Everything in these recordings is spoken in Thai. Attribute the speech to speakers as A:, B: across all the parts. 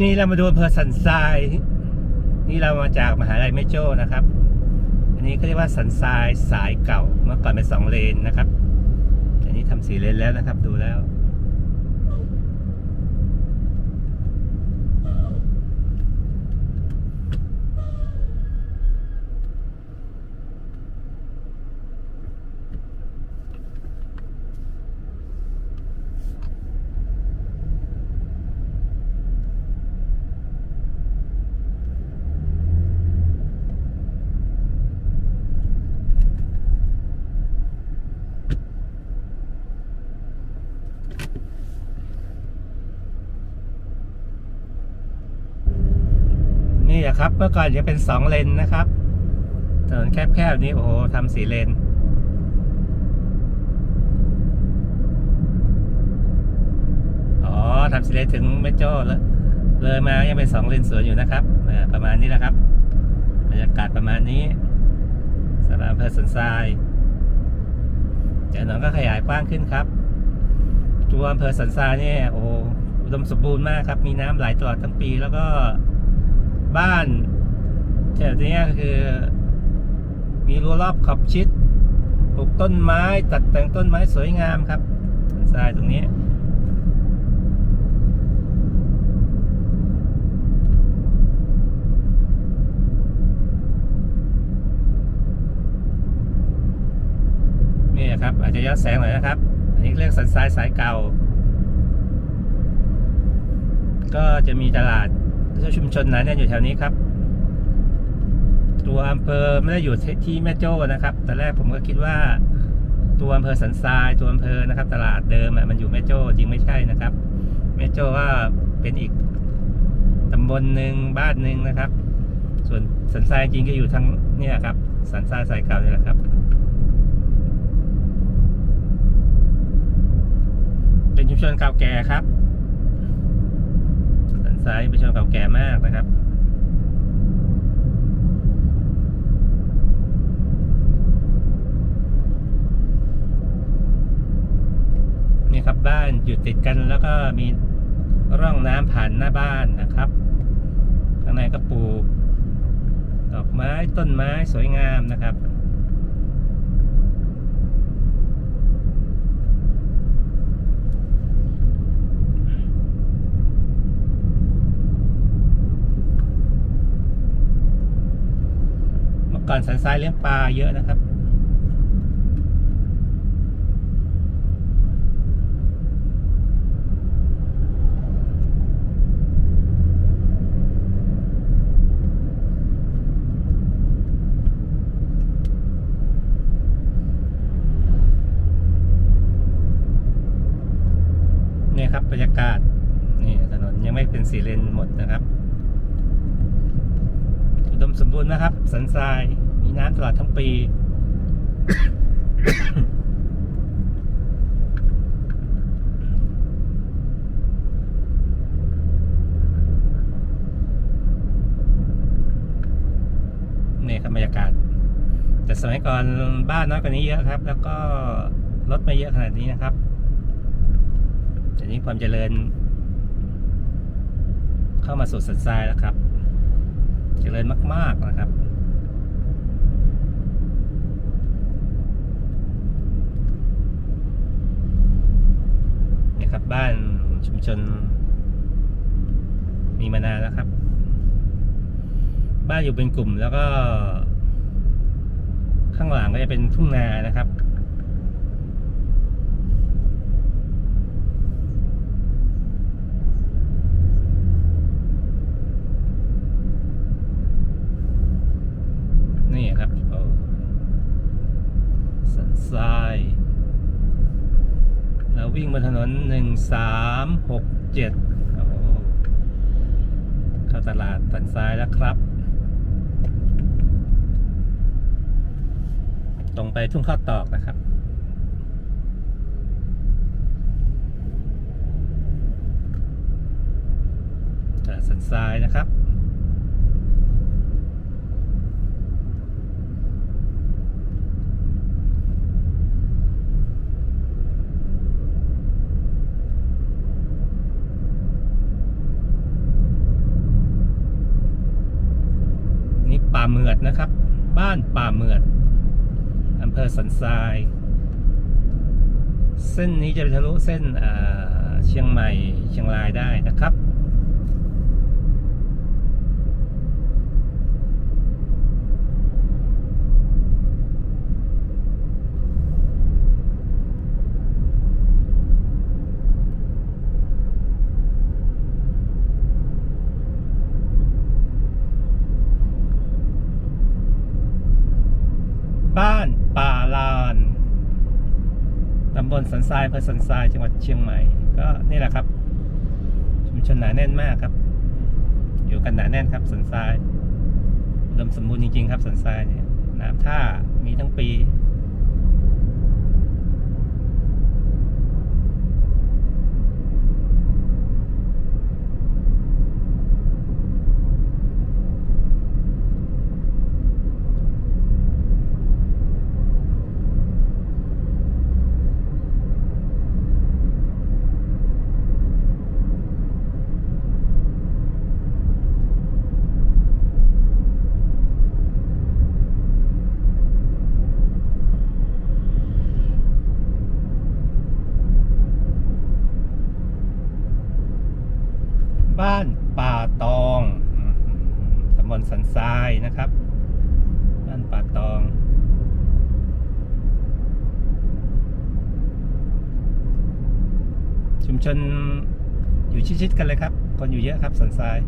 A: นี่เรามาดูอำเภอสันทราย นี่เรามาจากมหาลัยแม่โจ้นะครับ อันนี้เขาเรียกว่าสันทรายสายเก่าเมื่อก่อนเป็นสองเลนนะครับ อันนี้ทำสี่เลนแล้วนะครับ ดูแล้ว นี่ะครับเมื่อก่อนจะเป็นสองเลนนะครับถนนแคบๆนี้โอ้โหทำสี่เลนอ๋อทำสี่เลนถึงแม่โจ้แล้วเลยมายังเป็นสองเลนสวนอยู่นะครับประมาณนี้แหละครับบรรยากาศประมาณนี้สำหรับอำเภอสันทรายเดี๋ยวถนนก็ขยายกว้างขึ้นครับ ตัวอำเภอสันทรายเนี่ยโอ้อุดมสมบูรณ์มากครับ มีน้ำไหลตลอดทั้งปีแล้วก็ บ้านแถวนี้ก็คือ มีรั้วรอบขอบชิดปลูกต้นไม้ตัดแต่งต้นไม้สวยงามครับสันทรายตรงนี้นี่ครับ อาจจะย้อนแสงหน่อยนะครับ อันนี้เรียกสันทรายสายเก่า ก็จะมีตลาด ชุมชนหนาแน่นอยู่แถวนี้ครับ ตัวอำเภอไม่ได้อยู่ที่แม่โจ้นะครับแต่แรกผมก็คิดว่าตัวอำเภอสันทรายตัวอำเภอนะครับ ตลาดเดิมมันอยู่แม่โจ้จริงไม่ใช่นะครับแม่โจ้ก็เป็นอีกตำบลหนึ่งบ้านหนึ่งนะครับ ส่วนสันทรายจริงก็อยู่ทางเนี่ยครับ สันทรายสายเก่านี่แหละครับ เป็นชุมชนเก่าแก่ครับ สันทรายป็นชุมชนเก่าแก่มากนะครับนี่ครับบ้านอยู่ติดกันแล้วก็มีร่องน้ำผ่านหน้าบ้านนะครับข้างในก็ปลูกดอกไม้ต้นไม้สวยงามนะครับ ก่อนสันทรายเลี้ยงปลาเยอะนะครับนี่ครับบรรยากาศนี่ถนนยังไม่เป็นสีเลนหมดนะครับ สมบูรณ์นะครับ สันทราย มีน้ำตลอดทั้งปี นี่ครับบรรยากาศ แต่สมัยก่อนบ้านน้อยกว่านี้เยอะครับ แล้วก็รถไม่เยอะขนาดนี้นะครับแต่นี้ความเจริญ เข้ามาสู่สันทรายแล้วครับ ริญมาก ๆ นะครับ นี่ครับบ้านชุมชน มีมานานแล้วครับ บ้านอยู่เป็นกลุ่มแล้วก็ ข้างหลังก็จะเป็นทุ่งนานะครับ นี่ครับโอ้สันทรายเราวิ่งบนถนนหนึ่ง สามหกเจ็ดเข้าตลาดสันทรายแล้วครับ ตรงไปทุ่งข้าวตอกนะครับตลาดสันทรายนะครับ ป่าเมือดนะครับ บ้านป่าเมือดอำเภอสันทราย เส้นนี้จะไปทะลุเส้นเชียงใหม่เชียงรายได้นะครับ บ้านป่าลานตำบลสันทรายอำเภอสันทรายจังหวัดเชียงใหม่ ก็นี่แหละครับ ชุมชนหนาแน่นมากครับ อยู่กันหนาแน่นครับสันทรายเริ่มสมบูรณ์จริงๆครับสันทรายเนี่ยน้ำท่ามีทั้งปี บ้านป่าตองตำบลสันทรายนะครับ บ้านป่าตองชุมชนอยู่ชิดๆกันเลยครับ คนอยู่เยอะครับสันทราย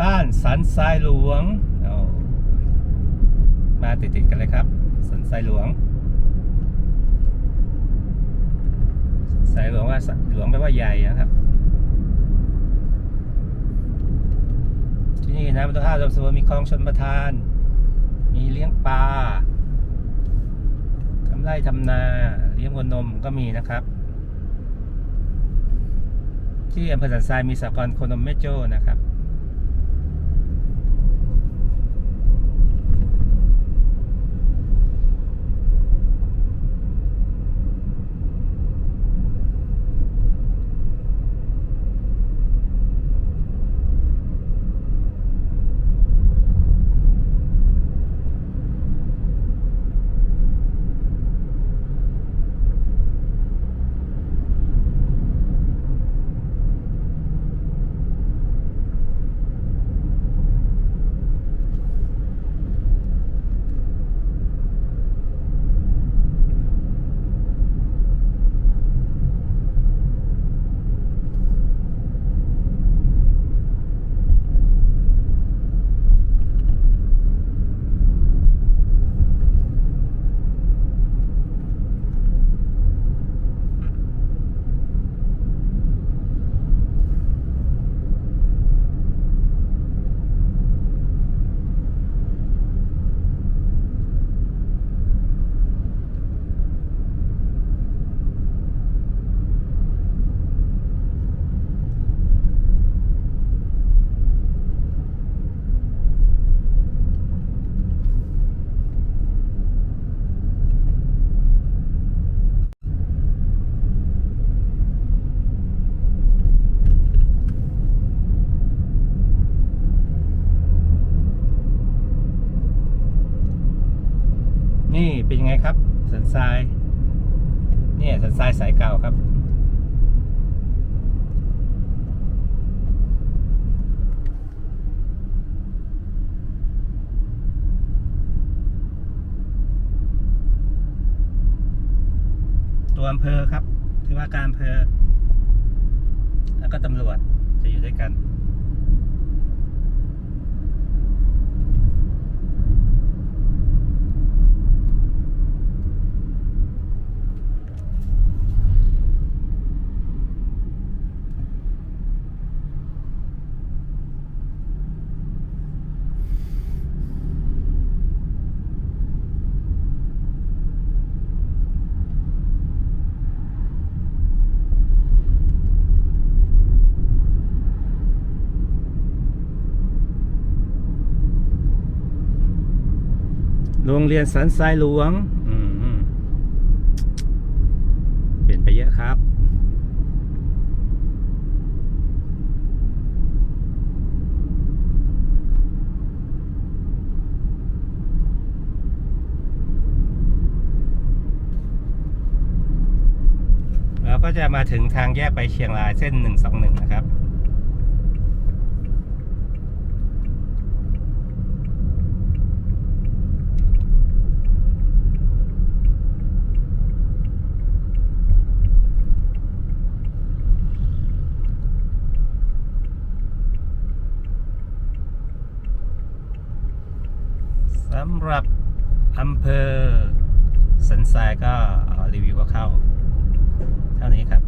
A: บ้าน สันทรายหลวง มาติดๆกันเลยครับ สันทรายหลวงสันทรายหลวงว่าสันหลวงแปลว่าใหญ่นะครับ ที่นี่นะมันต้องห้าดมสมมีคลองชนประทาน มีเลี้ยงปลาทำไร่ทำนา เลี้ยงวัวนมก็มีนะครับ ที่อำเภอสันทรายมีสากรณ์โคนมแม่โจนะครับ นี่เป็นยังไงครับ สันทราย เนี่ยสันทรายสายเก่าครับ ตัวอำเภอครับ ที่ว่าการอำเภอ แล้วก็ตำรวจจะอยู่ด้วยกัน รงเรียนสันทรายหลวงเปลี่ยนไปเยอะครับ เราก็จะมาถึงทางแยกไปเชียงรายเส้น 121 นะครับ สำหรับอำเภอสันทรายก็ รีวิวก็เข้า เท่านี้ครับ